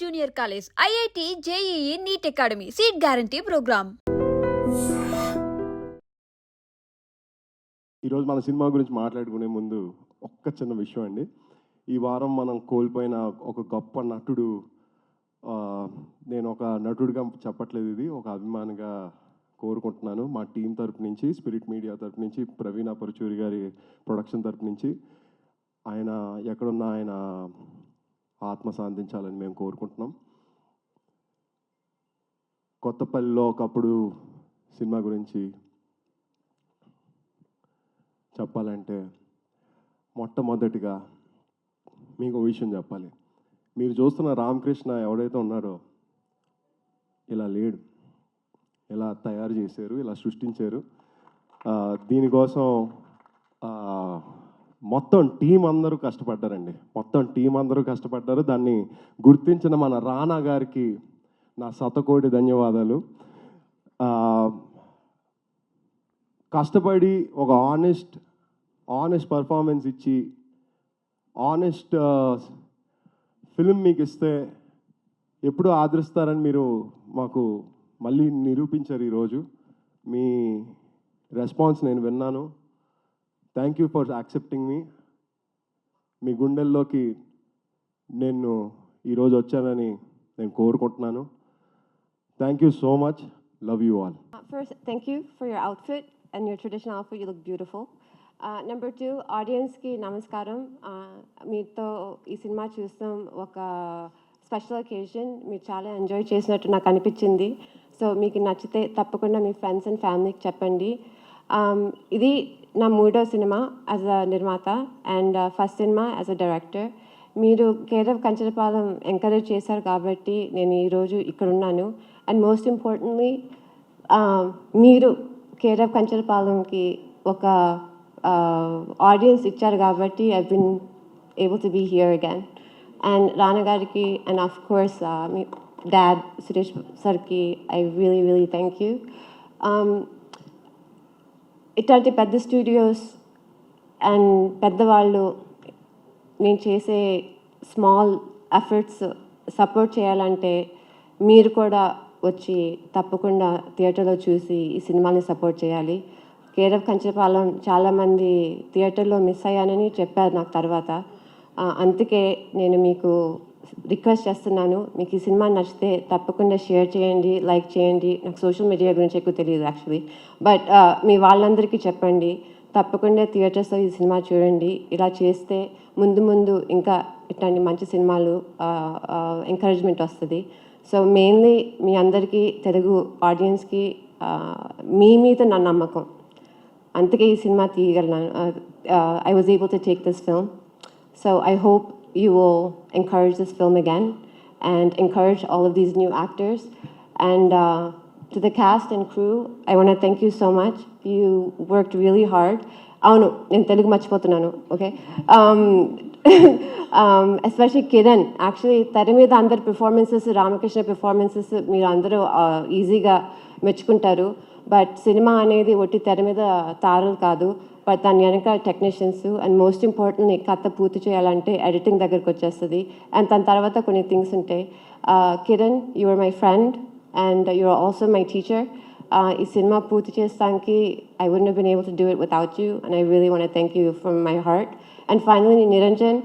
Junior college IIT JEE NEET academy. Seat guarantee programme. ఈరోజు మన cinema గురించి మాట్లాడుకునే ముందు ఒక్క చిన్న విషయం అండి. ఈ వారం మనం కోల్పోయిన ఒక గొప్ప నటుడు నేను ఒక నటుడిగా చెప్పట్లేదు ఇది ఒక అభిమానిగా కోరుకుంటున్నాను. మా టీం తరపు నుంచి స్పిరిట్ మీడియా తరపు నుంచి ప్రవీణ పరుచూరి గారి ప్రొడక్షన్ తరపు నుంచి. ఆయన ఎక్కడున్నా ఆయన ఆత్మ సాధించాలని మేము కోరుకుంటున్నాం. కొత్తపల్లిలో ఒకప్పుడు సినిమా గురించి చెప్పాలంటే మొట్టమొదటిగా మీకు విషయం చెప్పాలి. మీరు చూస్తున్న రామకృష్ణ ఎవడైతే ఉన్నాడో ఇలా లేడు. ఇలా తయారు చేశారు ఇలా సృష్టించారు. దీనికోసం మొత్తం టీం అందరూ కష్టపడ్డారండి. మొత్తం టీం అందరూ కష్టపడ్డారు. దాన్ని గుర్తించిన మన రానా గారికి నా శతకోటి ధన్యవాదాలు. కష్టపడి ఒక ఆనెస్ట్ ఆనెస్ట్ పర్ఫార్మెన్స్ ఇచ్చి ఆనెస్ట్ ఫిల్మ్ మీకు ఇస్తే ఎప్పుడు ఆదరిస్తారని మీరు మాకు మళ్ళీ నిరూపించారు ఈరోజు. మీ రెస్పాన్స్ నేను విన్నాను. థ్యాంక్ యూ ఫర్ యాక్సెప్టింగ్ మీ మీ గుండెల్లోకి నేను ఈరోజు వచ్చానని నేను కోరుకుంటున్నాను. Thank you so much love you all first thank you for your outfit and your traditional outfit you look beautiful number two ఆడియన్స్కి నమస్కారం. Uh, మీతో ఈ సినిమా చూస్తాం ఒక స్పెషల్ ఒకేజన్ మీరు చాలా ఎంజాయ్ చేసినట్టు నాకు అనిపించింది. సో మీకు నచ్చితే తప్పకుండా మీ ఫ్రెండ్స్ అండ్ ఫ్యామిలీకి చెప్పండి. Um, ఇది నా మూడో సినిమా యాజ్ అ నిర్మాత and first cinema as a director మీరు కేరవ్ కంచరపాలెం ఎంకరేజ్ చేశారు కాబట్టి నేను ఈరోజు ఇక్కడ ఉన్నాను. అండ్ మోస్ట్ ఇంపార్టెంట్లీ మీరు కేరవ్ కంచరపాలెంకి ఒక uh, ఆడియన్స్ ఇచ్చారు కాబట్టి I been able to be here again and Rana గారికి అండ్ ఆఫ్ కోర్స్ మీ డాడ్ సురేష్ సార్కి I really really thank you ఇట్లాంటి పెద్ద స్టూడియోస్ అండ్ పెద్దవాళ్ళు నేను చేసే స్మాల్ ఎఫర్ట్స్ సపోర్ట్ చేయాలంటే మీరు కూడా వచ్చి తప్పకుండా థియేటర్లో చూసి ఈ సినిమాని సపోర్ట్ చేయాలి. కేరవ్ కంచపాలెం చాలామంది థియేటర్లో మిస్ అయ్యానని చెప్పారు నాకు తర్వాత. అందుకే నేను మీకు రిక్వెస్ట్ చేస్తున్నాను. మీకు ఈ సినిమా నచ్చితే తప్పకుండా షేర్ చేయండి లైక్ చేయండి. నాకు సోషల్ మీడియా గురించి ఎక్కువ తెలియదు యాక్చువల్లీ. బట్ మీ వాళ్ళందరికీ చెప్పండి. తప్పకుండా థియేటర్స్లో ఈ సినిమా చూడండి. ఇలా చేస్తే ముందు ముందు ఇంకా ఇట్లాంటి మంచి సినిమాలు ఎంకరేజ్మెంట్ వస్తుంది. సో మెయిన్లీ మీ అందరికీ తెలుగు ఆడియన్స్కి మీ మీద నా నమ్మకం. అందుకే ఈ cinema తీయగలను I was able to take this film so I hope you will encourage this film again and encourage all of these new actors. And uh, to the cast and crew, I want to thank you so much. You worked really hard. అవును నేను తెలుగు మర్చిపోతున్నాను okay especially Kiran actually తెర మీద అందరి performances Ramakrishna performances మీరు అందరూ ఈజీగా మెచ్చుకుంటారు బట్ సినిమా అనేది ఒట్టి తెర మీద తారలు కాదు బట్ దాని వెనక టెక్నీషియన్స్ అండ్ మోస్ట్ ఇంపార్టెంట్ కథ పూర్తి చేయాలంటే ఎడిటింగ్ దగ్గరకు వచ్చేస్తుంది. అండ్ దాని తర్వాత కొన్ని థింగ్స్ ఉంటాయి. Kiran you are my friend and you are also my teacher ఈ సినిమా పూర్తి చేస్తానికి I would been able to do it without you and I really want thank you from my heart and finally Niranjan.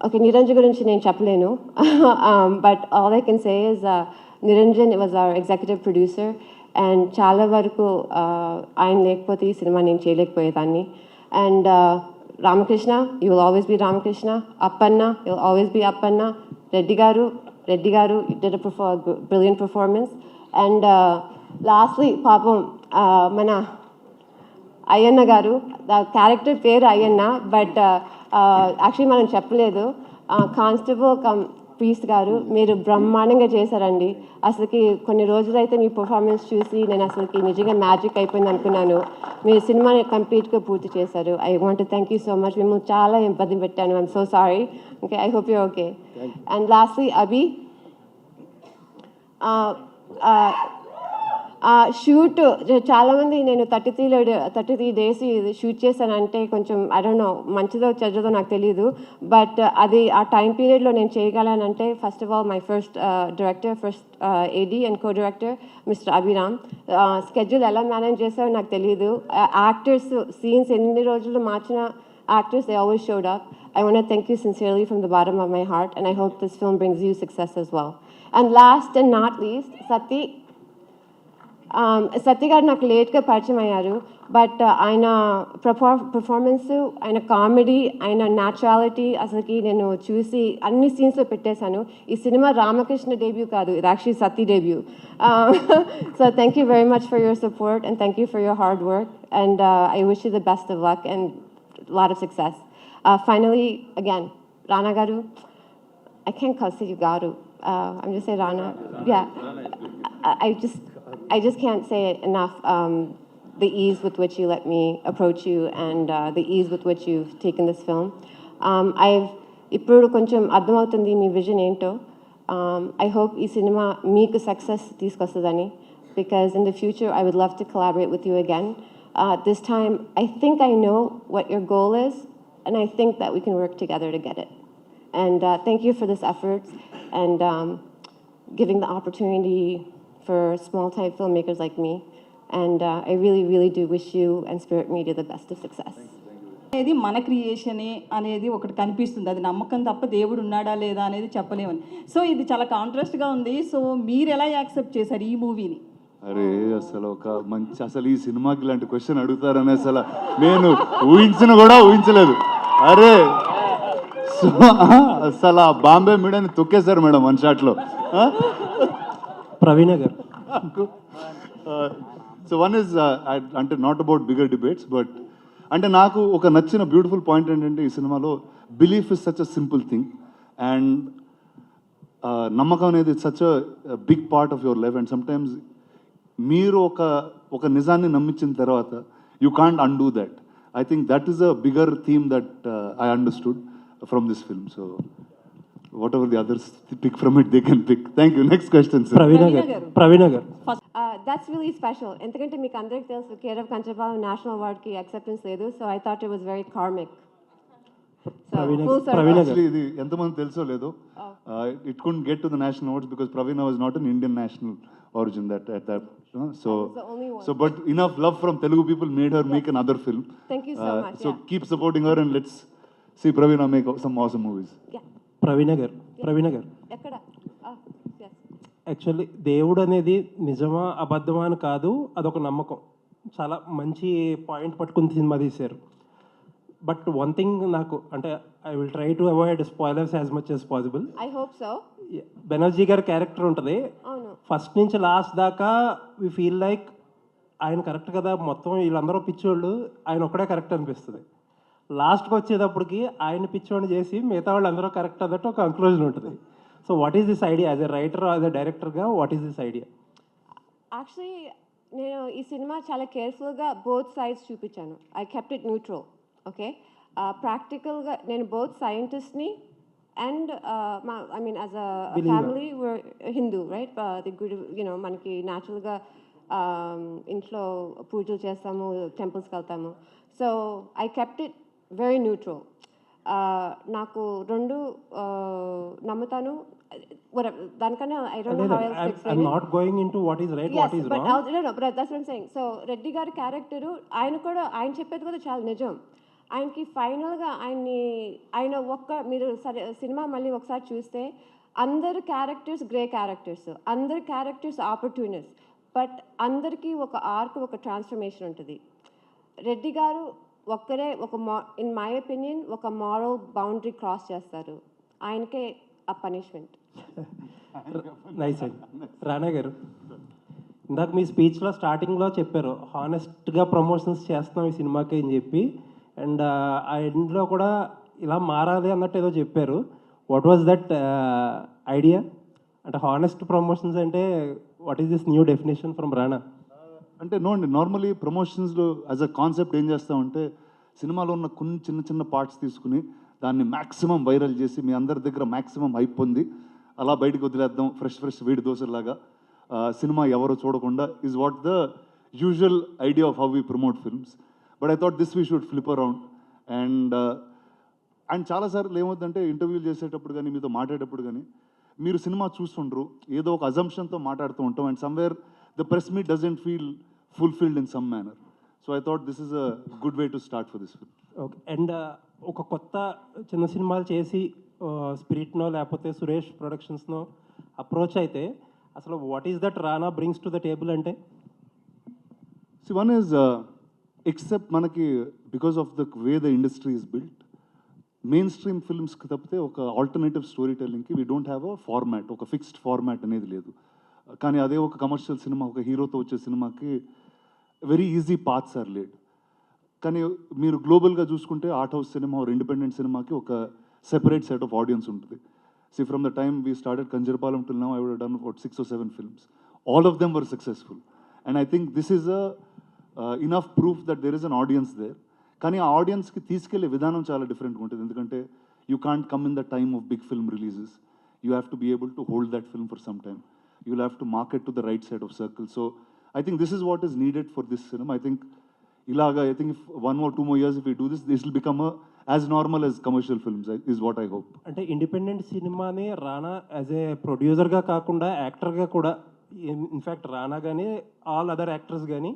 Okay Niranjan గురించి నేను చెప్పలేను. But all I can say is Niranjan was our executive producer and చాలా వరకు ఆయన లేకపోతే ఈ cinema నేను చేయలేకపోయేదాన్ని. And Ramakrishna you will always be Ramakrishna. Appanna you will always be Appanna. Reddy garu Reddy garu did brilliant performance and lastly పాపం మన అయ్యన్న గారు character పేరు అయ్యన్న బట్ యాక్చువల్లీ మనం చెప్పలేదు. కానిస్టేబుల్ కమ్ ప్రీస్ట్ గారు మీరు బ్రహ్మాండంగా చేశారండి. అసలుకి కొన్ని రోజులైతే మీ పర్ఫార్మెన్స్ చూసి నేను అసలుకి నిజంగా మ్యాజిక్ అయిపోయింది అనుకున్నాను. మీరు సినిమాని కంప్లీట్గా పూర్తి చేశారు. I want thank you so much మేము చాలా ఇబ్బంది పెట్టాను. I'm so sorry okay I hope you okay and lastly Abhi ఆ షూట్ చాలామంది నేను థర్టీ త్రీలో థర్టీ త్రీ డేస్ షూట్ చేశానంటే కొంచెం ఐ డోంట్ నో మంచిదో చెడ్డదో నాకు తెలియదు బట్ అది ఆ టైం పీరియడ్లో నేను చేయగలనంటే first of all my first director first AD and co director mister Abhiram schedule ఎలా మేనేజ్ చేశారో నాకు తెలియదు యాక్టర్స్ సీన్స్ ఎన్ని రోజులు మార్చిన actors a always showed up I want to thank you sincerely from the bottom of my heart, and I hope this film brings you success as well. And last and not least, Sati. Um, Satya garu నాకు లేట్గా పరిచయం అయ్యారు but ఆయన performance ఆయన comedy ఆయన naturality అసలుకి నేను చూసి అన్ని సీన్స్లో పెట్టేశాను ఈ సినిమా రామకృష్ణ డెబ్యూ కాదు ఇది actually Sati debut so thank you very much for your support and thank you for your hard work and I wish you the best of luck and lot of success. Uh, finally, again, Rana Garu. I can't call you Garu. Uh, I'm just saying Rana. Yeah. I, I just, I just can't say it enough. Um, the ease with which you let me approach you and uh, the ease with which you've taken this film. Um, I've ఇప్పుడు కొంచెం అర్థమవుతుంది మీ vision ఏంటో I hope ఈ cinema మీకు success తీసుకొస్తుందని because in the future I would love to collaborate with you again this time I think I know what your goal is, and I think that we can work together to get it. And uh, thank you for this effort and um, giving the opportunity for small time filmmakers like me. And uh, I really, really do wish you and Spirit Media the best of success. అనేది మన క్రియేషనే అనేది ఒకటి కనిపిస్తుంది. అది నమ్మకం తప్ప దేవుడు ఉన్నాడా లేదా అనేది చెప్పలేమని. సో ఇది చాలా కాంట్రాస్ట్గా ఉంది. సో మీరు ఎలా యాక్సెప్ట్ చేశారు ఈ మూవీని అరే అసలు ఒక మంచి అసలు ఈ సినిమాకి ఇలాంటి క్వశ్చన్ అడుగుతారని అసలు నేను ఊహించిన కూడా ఊహించలేదు. అరే సో అసలు ఆ బాంబే మీడియాని తొక్కేశారు మేడం వన్ షాట్లో Praveena garu. So one is అంటే not about bigger debates but అంటే నాకు ఒక నచ్చిన బ్యూటిఫుల్ పాయింట్ ఏంటంటే ఈ సినిమాలో belief is such a simple thing and నమ్మకం అనేది such a big part of your life and sometimes మీరు ఒక ఒక నిజాన్ని నమ్మించిన తర్వాత you can't undo that I think that is a bigger theme that I understood from this film so whatever the others pick from it they can pick thank you next question sir Praveena garu. Praveena garu. Uh, that's really special. ఎందుకంటే మీకు అందరికి తెలుసు care of Kanchapalem national అవార్డ్కి acceptance లేదు so I thought it was very karmic Praveena ఇది ఎంతమంది తెలుసో లేదో it could get to the national awards because Praveena was not an Indian national origin that at that so the only one. So but enough love from Telugu people made her make another film Thank you so much, yeah. Supporting her and let's see Praveena make some awesome movies Yeah. Praveena garu Praveena garu ఎక్కడ. Actually దేవుడు అనేది నిజమా అబద్ధమా అని కాదు అదొక నమ్మకం. చాలా మంచి పాయింట్ పట్టుకుని సినిమా తీశారు. బట్ వన్ థింగ్ నాకు అంటే I will try to avoid spoilers as much as possible I hope so. Banerjee గారి క్యారెక్టర్ ఉంటుంది. ఫస్ట్ నుంచి లాస్ట్ దాకా వి ఫీల్ లైక్ ఆయన కరెక్ట్ కదా మొత్తం వీళ్ళందరూ పిచ్చోళ్ళు ఆయన ఒక్కడే కరెక్ట్ అనిపిస్తుంది. లాస్ట్కి వచ్చేటప్పటికి ఆయన పిచ్చోడిని చేసి మిగతా వాళ్ళు అందరూ కరెక్ట్ అన్నట్టు ఒక కంక్లూజన్ ఉంటుంది. So what is this idea as a writer as a డైరెక్టర్గా what is this idea actually నేను ఈ సినిమా చాలా కేర్ఫుల్గా బోత్ సైడ్స్ చూపించాను. I kept it neutral okay ప్రాక్టికల్గా నేను both సైంటిస్ట్ని and I mean as a family Hindu right the గుడి you know మనకి న్యాచురల్గా ఇంట్లో పూజలు చేస్తాము టెంపుల్స్కి వెళ్తాము. So I kept it very neutral నాకు రెండు నమ్ముతాను. దానికన్నా I don't how explain not going what right what wrong. So Reddy గారి క్యారెక్టరు ఆయన కూడా ఆయన చెప్పేది కూడా చాలా నిజం. ఆయనకి ఫైనల్గా ఆయన్ని ఆయన ఒక్క మీరు సరే సినిమా మళ్ళీ ఒకసారి చూస్తే అందరు క్యారెక్టర్స్ గ్రే క్యారెక్టర్స్ అందరు క్యారెక్టర్స్ ఆపర్చునిస్ బట్ అందరికీ ఒక ఆర్క్ ఒక ట్రాన్స్ఫర్మేషన్ ఉంటుంది. రెడ్డి గారు ఒక్కరే ఒక మా ఇన్ మై ఒపీనియన్ ఒక మారల్ బౌండరీ క్రాస్ చేస్తారు. ఆయనకే ఆ పనిష్మెంట్ నైస్ అండి రానా గారు ఇందాక మీ స్పీచ్లో స్టార్టింగ్లో చెప్పారు హానెస్ట్గా ప్రమోషన్స్ చేస్తున్నాం ఈ సినిమాకి అని చెప్పి అండ్ uh, ఆ ఎండ్లో కూడా ఇలా మారాలి అన్నట్టు ఏదో చెప్పారు. వాట్ వాజ్ దట్ ఐడియా అంటే హానెస్ట్ ప్రమోషన్స్ అంటే what is this new definition from Rana అంటే నో అండి నార్మలీ ప్రమోషన్స్లో యాజ్ అ కాన్సెప్ట్ ఏం చేస్తామంటే సినిమాలో ఉన్న కొన్ని చిన్న చిన్న పార్ట్స్ తీసుకుని దాన్ని మ్యాక్సిమం వైరల్ చేసి మీ అందరి దగ్గర మ్యాక్సిమం హైప్ పొంది అలా బయటకు వదిలేద్దాం ఫ్రెష్ ఫ్రెష్ వేడి దోశలాగా సినిమా ఎవరో చూడకుండా is what the usual idea of how we promote films but I thought this we should flip around and and చాలాసార్లు ఏమవుతుందంటే ఇంటర్వ్యూలు చేసేటప్పుడు కానీ మీతో మాట్లాడేటప్పుడు కానీ మీరు సినిమా చూస్తుండ్రు ఏదో ఒక అజంప్షన్తో మాట్లాడుతూ ఉంటాం. And somewhere the press meet doesn't feel fulfilled in some manner so I thought this is a good way to start for this film okay and ఒక కొత్త చిన్న సినిమాలు చేసి స్పిరిట్నో లేకపోతే సురేష్ ప్రొడక్షన్స్నో అప్రోచ్ అయితే అసలు what is that Rana brings to the table అంటే? See one is except uh, మనకి because of the way the industry is built mainstream ఫిల్మ్స్కి తప్పితే ఒక alternative story టెల్లింగ్కి we don't have a format ఒక ఫిక్స్డ్ ఫార్మాట్ అనేది లేదు. కానీ అదే ఒక కమర్షియల్ సినిమా ఒక హీరోతో వచ్చే సినిమాకి very easy paths are laid కానీ మీరు గ్లోబల్గా చూసుకుంటే art house cinema or independent సినిమాకి ఒక సెపరేట్ సెట్ ఆఫ్ ఆడియన్స్ ఉంటుంది. See from the time we started Kancharapalem till now I would done about six or seven films all of them were successful and I think this is a enough proof that there is an audience there కానీ ఆ ఆడియన్స్కి తీసుకెళ్ళే విధానం చాలా డిఫరెంట్గా ఉంటుంది. ఎందుకంటే you can't come in the time of big film releases you have to be able to hold that film for some time you will have to market to the right side of circle so I think this is what is needed for this cinema I think ఇలాగా I think if one or two more years if you do this this will become as normal as commercial films is what I hope అంటే independent సినిమాని Rana as a ప్రొడ్యూసర్గా కాకుండా యాక్టర్గా కూడా in fact రానా కానీ all other actors కానీ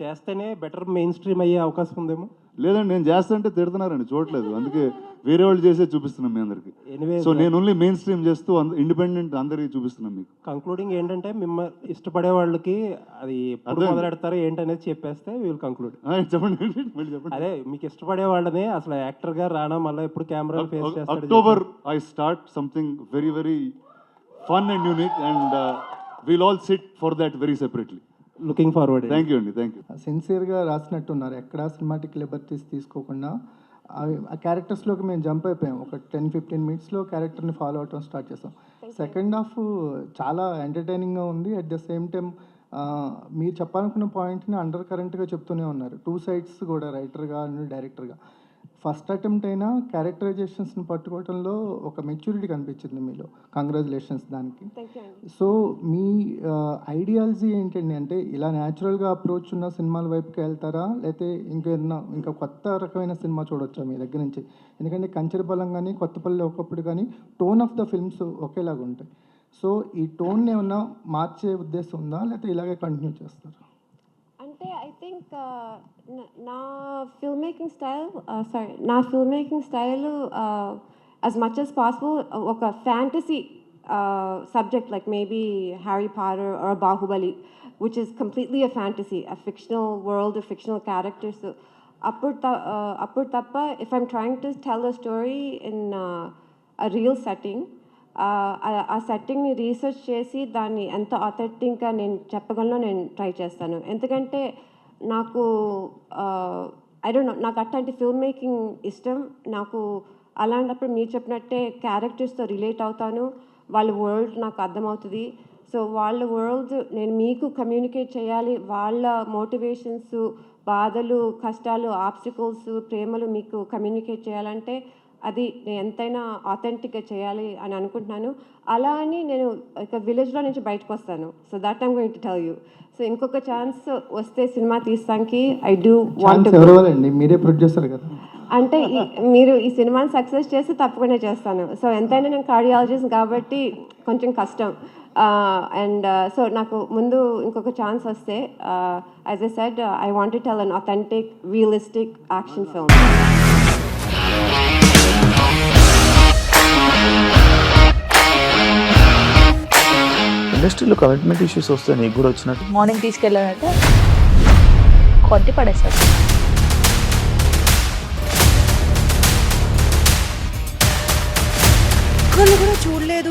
చేస్తేనే better main stream అయ్యే అవకాశం ఉందేమో? లేదండి నేను చేస్తుంటే తిడుతున్నారండి చూడట్లేదు. అందుకే వేరే వాళ్ళు చేసే చూపిస్తున్నాం మీ అందరికి. సో నేను ఓన్లీ మెయిన్ స్ట్రీమ్ చేస్తూ ఇండిపెండెంట్ అందరికి చూపిస్తున్నాం మీకు. కంక్లూడింగ్ ఏంటంటే మిమ్మల్ని ఇష్టపడే వాళ్ళకి అది ఎప్పుడు అర్థమైంది. మొదలెడతారో ఏంటనేది చెప్పేస్తే విల్ కంక్లూడ్ ఆ, చెప్పండి మళ్ళీ చెప్పండి. అదే మీకు ఇష్టపడే వాళ్ళని అసలు యాక్టర్గా రానా మళ్ళీ ఎప్పుడు కెమెరా ఫేస్ చేస్తాడు October I start something very very fun and unique and will all sit for that very separately looking forward thank you అండి థ్యాంక్ యూ సిన్సియర్గా రాసినట్టున్నారు. ఎక్కడా సినిమాటిక్ లిబర్టీస్ తీసుకోకుండా అవి ఆ క్యారెక్టర్స్లోకి మేము జంప్ అయిపోయాం. ఒక టెన్ ఫిఫ్టీన్ మినిట్స్లో క్యారెక్టర్ని ఫాలో అవటం స్టార్ట్ చేసాం. సెకండ్ హాఫ్ చాలా ఎంటర్టైనింగ్గా ఉంది. అట్ ద సేమ్ టైం మీరు చెప్పాలనుకున్న పాయింట్ని అండర్ కరెంట్గా చెప్తూనే ఉన్నారు. టూ సైడ్స్ కూడా రైటర్గా అండ్ డైరెక్టర్గా ఫస్ట్ అటెంప్ట్ అయినా క్యారెక్టరైజేషన్స్ని పట్టుకోవడంలో ఒక మెచ్యూరిటీ కనిపించింది మీలో. కంగ్రాచులేషన్స్ దానికి. సో మీ ఐడియాలజీ ఏంటండి? అంటే ఇలా న్యాచురల్గా అప్రోచ్ ఉన్న సినిమాల వైపుకి వెళ్తారా? లేకపోతే ఇంకేదన్నా ఇంకా కొత్త రకమైన సినిమా చూడొచ్చా మీ దగ్గర నుంచి? ఎందుకంటే కంచెరబలం కానీ కొత్తపల్లి ఒకప్పుడు కానీ టోన్ ఆఫ్ ద ఫిల్మ్స్ ఒకేలాగా ఉంటాయి సో ఈ టోన్ని ఏమన్నా మార్చే ఉద్దేశం ఉందా? లేకపోతే ఇలాగే కంటిన్యూ చేస్తారా? అంటే ఐ థింక్ నా ఫిల్మ్ మేకింగ్ స్టైల్ సారీ నా film making style as much as possible ఒక fantasy subject like maybe Harry Potter or Baahubali which is completely a fantasy a fictional world fictional characters అప్పుడు త- uh, అప్పుడు తప్ప if I'm trying to tell a story in a real setting ఆ సెట్టింగ్ని research చేసి దాన్ని ఎంత అథెంటిక్గా నేను చెప్పగలను నేను ట్రై చేస్తాను. ఎందుకంటే నాకు ఐ డోంట్ నో నాకు అట్లాంటి ఫిల్మ్ మేకింగ్ ఇష్టం. నాకు అలాంటప్పుడు మీరు చెప్పినట్టే క్యారెక్టర్స్తో రిలేట్ అవుతాను. వాళ్ళ వరల్డ్ నాకు అర్థమవుతుంది. సో వాళ్ళ వరల్డ్ నేను మీకు కమ్యూనికేట్ చేయాలి. వాళ్ళ మోటివేషన్స్ బాధలు కష్టాలు ఆబ్స్టికల్స్ ప్రేమలు మీకు కమ్యూనికేట్ చేయాలంటే అది నేను ఎంతైనా ఆథెంటిక్గా చేయాలి అని అనుకుంటున్నాను. అలా అని నేను ఒక విలేజ్లో నుంచి బయటకు వస్తాను. So that I'm going to tell you so ఇంకొక ఛాన్స్ వస్తే సినిమా తీస్తానికి ఐ డూ వాంట్ మీరే ప్రొడ్యూసర్ కదా. అంటే మీరు ఈ సినిమాని సక్సెస్ చేస్తే తప్పకుండా చేస్తాను. సో ఎంతైనా నేను కార్డియాలజిస్ట్ కాబట్టి కొంచెం కష్టం. అండ్ సో నాకు ముందు ఇంకొక ఛాన్స్ వస్తే as a said I want tell an authentic realistic action film ఇండస్ట్రీలో కమిట్మెంట్ ఇష్యూస్ వస్తే నీకు కూడా వచ్చినట్టు? మార్నింగ్ తీసుకెళ్ళాడంటే కొట్టి పడేస్తాడు